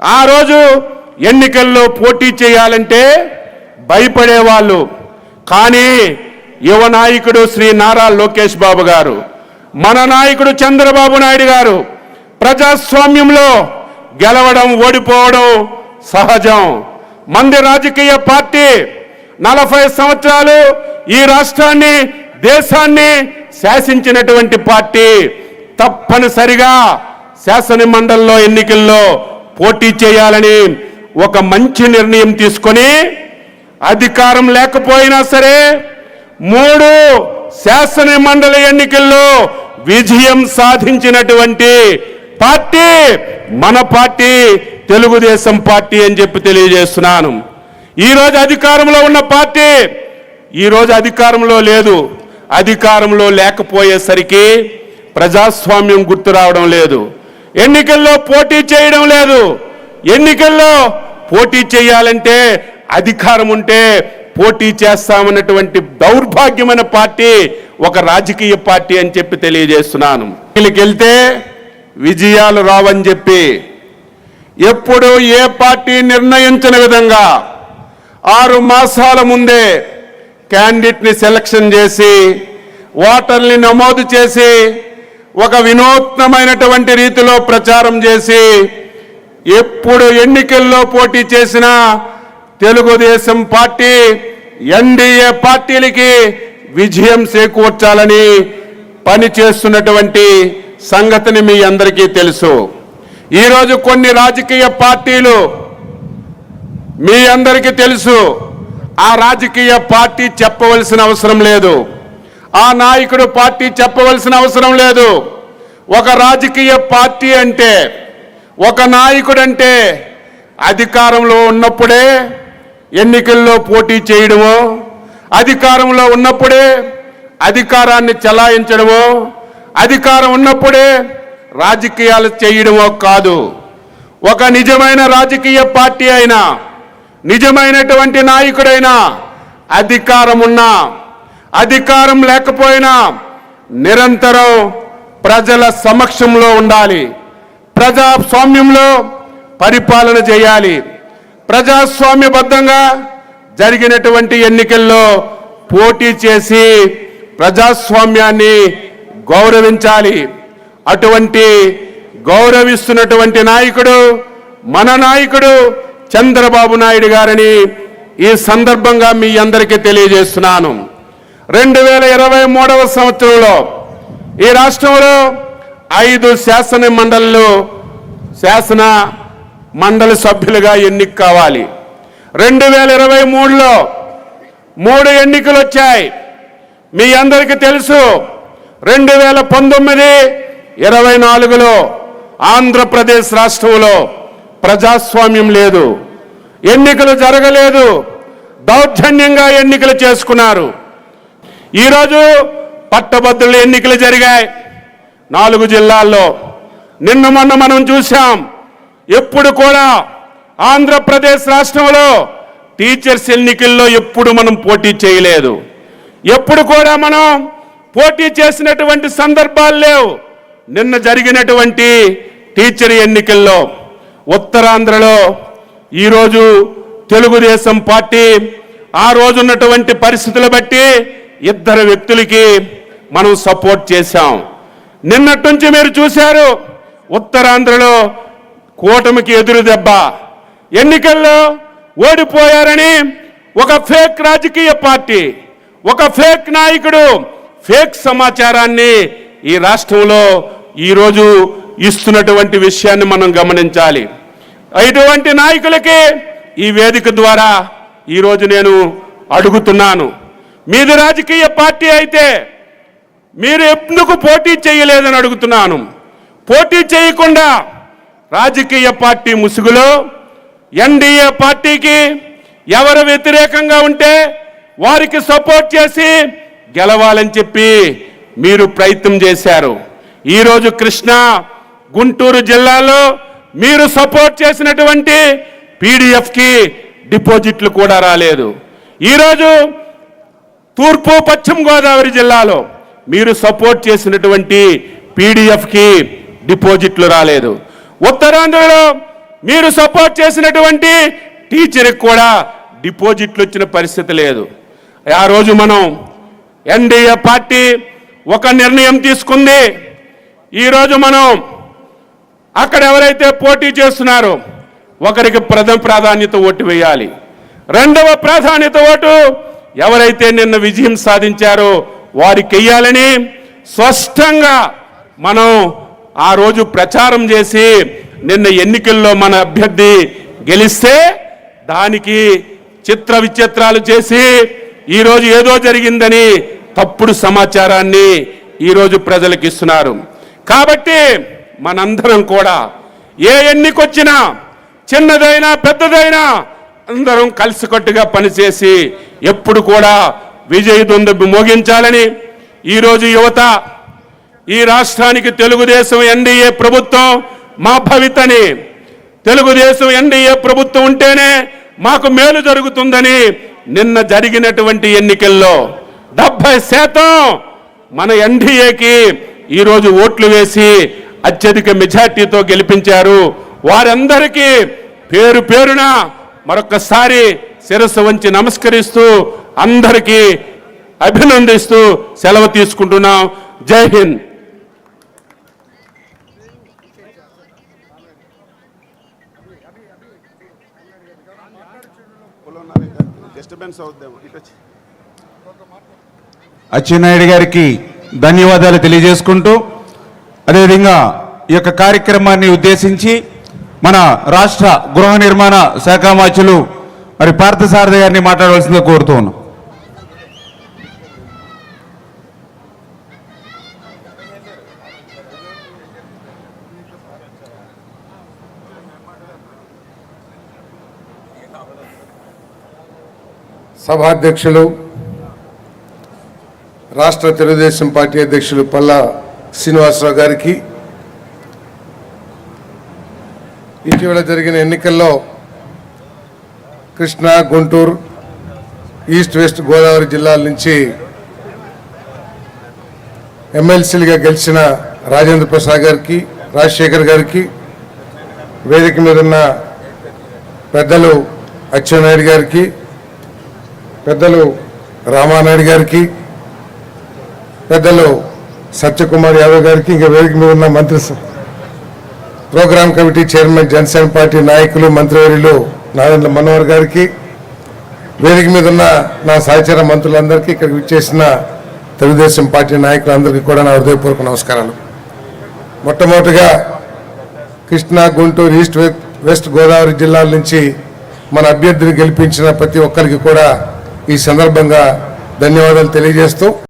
ఆ రోజు ఎన్నికల్లో పోటీ చేయాలంటే భయపడేవాళ్ళు. కానీ యువ నాయకుడు శ్రీ నారా లోకేష్ బాబు గారు మన నాయకుడు చంద్రబాబు నాయుడు గారు ప్రజాస్వామ్యంలో గెలవడం ఓడిపోవడం సహజం. మంది రాజకీయ పార్టీ నలభై సంవత్సరాలు ఈ రాష్ట్రాన్ని దేశాన్ని శాసించినటువంటి పార్టీ తప్పనిసరిగా శాసన మండలిలో ఎన్నికల్లో పోటీ చేయాలని ఒక మంచి నిర్ణయం తీసుకొని అధికారం లేకపోయినా సరే మూడు శాసన మండలి ఎన్నికల్లో విజయం సాధించినటువంటి పార్టీ మన పార్టీ తెలుగుదేశం పార్టీ అని చెప్పి తెలియజేస్తున్నాను. ఈరోజు అధికారంలో ఉన్న పార్టీ ఈరోజు అధికారంలో లేదు. అధికారంలో లేకపోయేసరికి ప్రజాస్వామ్యం గుర్తు రావడం లేదు. ఎన్నికల్లో పోటీ చేయడం లేదు. ఎన్నికల్లో పోటీ చేయాలంటే అధికారం ఉంటే పోటీ చేస్తామన్నటువంటి దౌర్భాగ్యమైన పార్టీ ఒక రాజకీయ పార్టీ అని చెప్పి తెలియజేస్తున్నాను. వీళ్ళకి వెళ్తే విజయాలు రావని చెప్పి ఎప్పుడు ఏ పార్టీ నిర్ణయించిన విధంగా ఆరు మాసాల ముందే క్యాండిడేట్ని సెలక్షన్ చేసి ఓటర్ని నమోదు చేసి ఒక వినూత్నమైనటువంటి రీతిలో ప్రచారం చేసి ఎప్పుడు ఎన్నికల్లో పోటీ చేసిన తెలుగుదేశం పార్టీ ఎన్డీఏ పార్టీలకి విజయం చేకూర్చాలని పనిచేస్తున్నటువంటి సంగతిని మీ అందరికీ తెలుసు. ఈరోజు కొన్ని రాజకీయ పార్టీలు మీ అందరికీ తెలుసు. ఆ రాజకీయ పార్టీ చెప్పవలసిన అవసరం లేదు. ఆ నాయకుడు పార్టీ చెప్పవలసిన అవసరం లేదు. ఒక రాజకీయ పార్టీ అంటే ఒక నాయకుడు అంటే అధికారంలో ఉన్నప్పుడే ఎన్నికల్లో పోటీ చేయడమో అధికారంలో ఉన్నప్పుడే అధికారాన్ని చెలాయించడమో అధికారం ఉన్నప్పుడే రాజకీయాలు చేయడమో కాదు. ఒక నిజమైన రాజకీయ పార్టీ అయినా నిజమైనటువంటి నాయకుడైనా అధికారం ఉన్నా అధికారం లేకపోయినా నిరంతరం ప్రజల సమక్షంలో ఉండాలి. ప్రజాస్వామ్యంలో పరిపాలన చేయాలి. ప్రజాస్వామ్యబద్ధంగా జరిగినటువంటి ఎన్నికల్లో పోటీ చేసి ప్రజాస్వామ్యాన్ని గౌరవించాలి. అటువంటి గౌరవిస్తున్నటువంటి నాయకుడు మన నాయకుడు చంద్రబాబు నాయుడు గారని ఈ సందర్భంగా మీ అందరికీ తెలియజేస్తున్నాను. రెండు వేల ఇరవై మూడవ సంవత్సరంలో ఈ రాష్ట్రంలో ఐదు శాసన మండళ్ళు శాసన మండలి సభ్యులుగా ఎన్నిక కావాలి. రెండు వేల ఇరవై మూడులో మూడు ఎన్నికలు వచ్చాయి. మీ అందరికీ తెలుసు రెండు వేల పంతొమ్మిది ఇరవై నాలుగులో ఆంధ్రప్రదేశ్ రాష్ట్రంలో ప్రజాస్వామ్యం లేదు. ఎన్నికలు జరగలేదు. దౌర్జన్యంగా ఎన్నికలు చేసుకున్నారు. ఈరోజు పట్టభద్రుల ఎన్నికలు జరిగాయి. నాలుగు జిల్లాల్లో నిన్న మొన్న మనం చూసాం ఎప్పుడు కూడా ఆంధ్రప్రదేశ్ రాష్ట్రంలో టీచర్స్ ఎన్నికల్లో ఎప్పుడు మనం పోటీ చేయలేదు. ఎప్పుడు కూడా మనం పోటీ చేసినటువంటి సందర్భాలు లేవు. నిన్న జరిగినటువంటి టీచర్ ఎన్నికల్లో ఉత్తరాంధ్రలో ఈరోజు తెలుగుదేశం పార్టీ ఆ రోజు ఉన్నటువంటి పరిస్థితులు బట్టి ఇద్దరు వ్యక్తులకి మనం సపోర్ట్ చేశాం. నిన్నటి నుంచి మీరు చూశారు ఉత్తరాంధ్రలో కూటమికి ఎదురు దెబ్బ. ఎన్నికల్లో ఓడిపోయారని ఒక ఫేక్ రాజకీయ పార్టీ ఒక ఫేక్ నాయకుడు ఫేక్ సమాచారాన్ని ఈ రాష్ట్రంలో ఈరోజు ఇస్తున్నటువంటి విషయాన్ని మనం గమనించాలి. ఇటువంటి నాయకులకి ఈ వేదిక ద్వారా ఈరోజు నేను అడుగుతున్నాను. మీది రాజకీయ పార్టీ అయితే మీరు ఎందుకు పోటీ చేయలేదని అడుగుతున్నాను. పోటీ చేయకుండా రాజకీయ పార్టీ ముసుగులో ఎన్డీఏ పార్టీకి ఎవరు వ్యతిరేకంగా ఉంటే వారికి సపోర్ట్ చేసి గెలవాలని చెప్పి మీరు ప్రయత్నం చేశారు. ఈరోజు కృష్ణ గుంటూరు జిల్లాలో మీరు సపోర్ట్ చేసినటువంటి పీడిఎఫ్కి డిపాజిట్లు కూడా రాలేదు. ఈరోజు తూర్పు పశ్చిమ గోదావరి జిల్లాలో మీరు సపోర్ట్ చేసినటువంటి పీడిఎఫ్కి డిపాజిట్లు రాలేదు. ఉత్తరాంధ్రలో మీరు సపోర్ట్ చేసినటువంటి టీచర్కి కూడా డిపాజిట్లు వచ్చిన పరిస్థితి లేదు. ఆ రోజు మనం ఎన్డీఏ పార్టీ ఒక నిర్ణయం తీసుకుంది. ఈరోజు మనం అక్కడ ఎవరైతే పోటీ చేస్తున్నారో ఒకరికి ప్రథమ ప్రాధాన్యత ఓటు వేయాలి. రెండవ ప్రాధాన్యత ఓటు ఎవరైతే నిన్న విజయం సాధించారో వారికి వెయ్యాలని స్పష్టంగా మనం ఆ రోజు ప్రచారం చేసి నిన్న ఎన్నికల్లో మన అభ్యర్థి గెలిస్తే దానికి చిత్ర విచిత్రాలు చేసి ఈరోజు ఏదో జరిగిందని తప్పుడు సమాచారాన్ని ఈరోజు ప్రజలకు ఇస్తున్నారు. కాబట్టి మనందరం కూడా ఏ ఎన్నికొచ్చినా చిన్నదైనా పెద్దదైనా అందరం కలిసికట్టుగా పనిచేసి ఎప్పుడు కూడా విజయ దుందుబి మోగించాలని ఈరోజు యువత ఈ రాష్ట్రానికి తెలుగుదేశం ఎన్డీఏ ప్రభుత్వం మా భవితని. తెలుగుదేశం ఎన్డీఏ ప్రభుత్వం ఉంటేనే మాకు మేలు జరుగుతుందని నిన్న జరిగినటువంటి ఎన్నికల్లో డెబ్బై శాతం మన ఎన్డీఏకి ఈరోజు ఓట్లు వేసి అత్యధిక మెజార్టీతో గెలిపించారు. వారందరికీ పేరు పేరున మరొకసారి శిరస్సు వంచి నమస్కరిస్తూ అందరికీ అభినందిస్తూ సెలవు తీసుకుంటున్నాం. జై హింద్. అచ్చెన్నాయుడు గారికి ధన్యవాదాలు తెలియజేసుకుంటూ అదేవిధంగా ఈ యొక్క కార్యక్రమాన్ని ఉద్దేశించి మన రాష్ట్ర గృహ నిర్మాణ శాఖ మాచులు మరి పార్థసారథి గారిని మాట్లాడవలసిందిగా కోరుతూ ఉన్నాం. సభాధ్యక్షులు రాష్ట్ర తెలుగుదేశం పార్టీ అధ్యక్షులు పల్లా శ్రీనివాసరావు గారికి. ఇటీవల జరిగిన ఎన్నికల్లో కృష్ణా గుంటూరు ఈస్ట్ వెస్ట్ గోదావరి జిల్లాల నుంచి ఎమ్మెల్సీలుగా గెలిచిన రాజేంద్ర ప్రసాద్ గారికి రాజశేఖర్ గారికి వేదిక మీద ఉన్న పెద్దలు అచ్చెన్నాయుడు గారికి పెద్దలు రామానాయుడు గారికి పెద్దలు సత్యకుమార్ యాదవ్ గారికి ఇంకా వేదిక మీద ఉన్న మంత్రి program program committee chairman Janasena party నాయకులు మంత్రివర్యులు నారాయణ మనోహర్ గారికి వేదిక మీద ఉన్న నా సహచార మంత్రులందరికీ ఇక్కడికి విచ్చేసిన తెలుగుదేశం పార్టీ నాయకులందరికీ కూడా నా హృదయపూర్వక నమస్కారాలు. మొట్టమొదటిగా కృష్ణా గుంటూరు ఈస్ట్ వెస్ట్ గోదావరి జిల్లాల నుంచి మన అభ్యర్థిని గెలిపించిన ప్రతి ఒక్కరికి కూడా ఈ సందర్భంగా ధన్యవాదాలు తెలియజేస్తూ